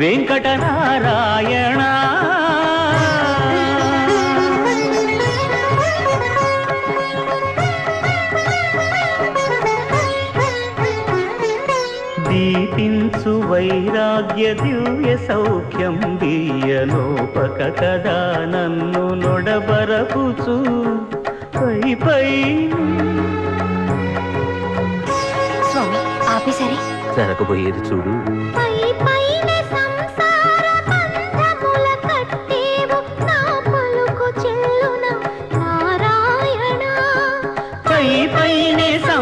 నారాయణ వెంకట నారాయణ దీపించు వైరాగ్య దివ్య సౌఖ్యం దీయనోపక కదా నన్ను నొడబరపుచు. పై పై. స్వామి ఆపేసరి జరగబోయేది చూడు.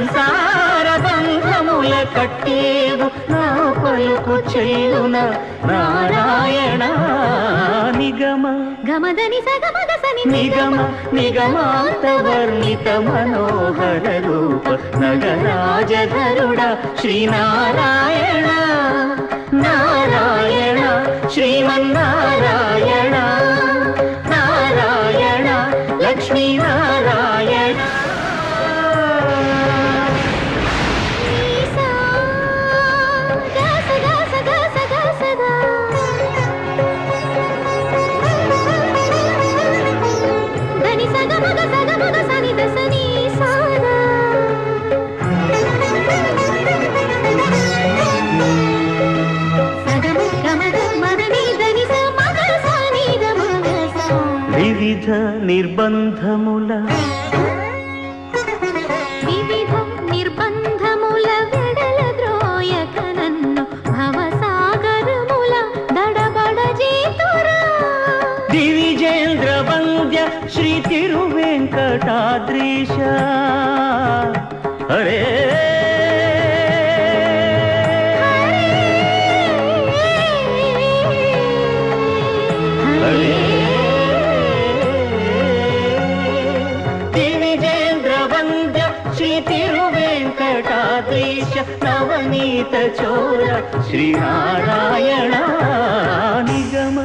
సంసార బంధముల కట్టేవు. నా పలుకు చెల్లున నారాయణ నిగమ. గమదని సగమగసని నిగమ నిగమాంత వర్ణిత మనోహర రూప. నగరాజధరుడ శ్రీనారాయణ. నారాయణ శ్రీమన్నారాయణ. వివిధ నిర్బంధముల వివిధ నిర్బంధముల వెడల ద్రోయక నన్ను భవసాగరముల దడబడ జీతురా. దివిజేంద్ర వంద్య శ్రీ తిరువెంకటాద్రీశ. హరే తిరువెంకటాద్రీశ నవనీత చోర శ్రీనారాయణ నిగమ.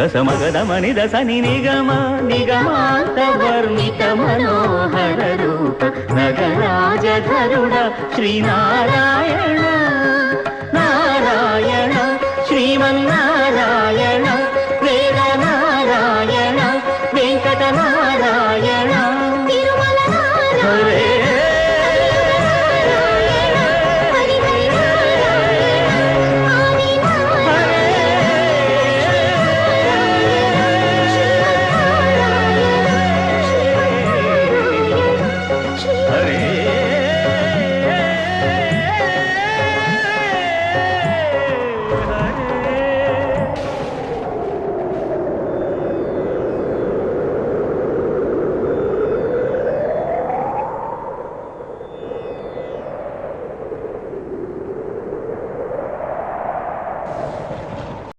గసమగదమని దసని నిగమ నిగమాంత వర్ణిత మనోహర రూప. నగరాజధరుడ శ్రీనారాయణ. నారాయణ శ్రీమన్నారాయణ.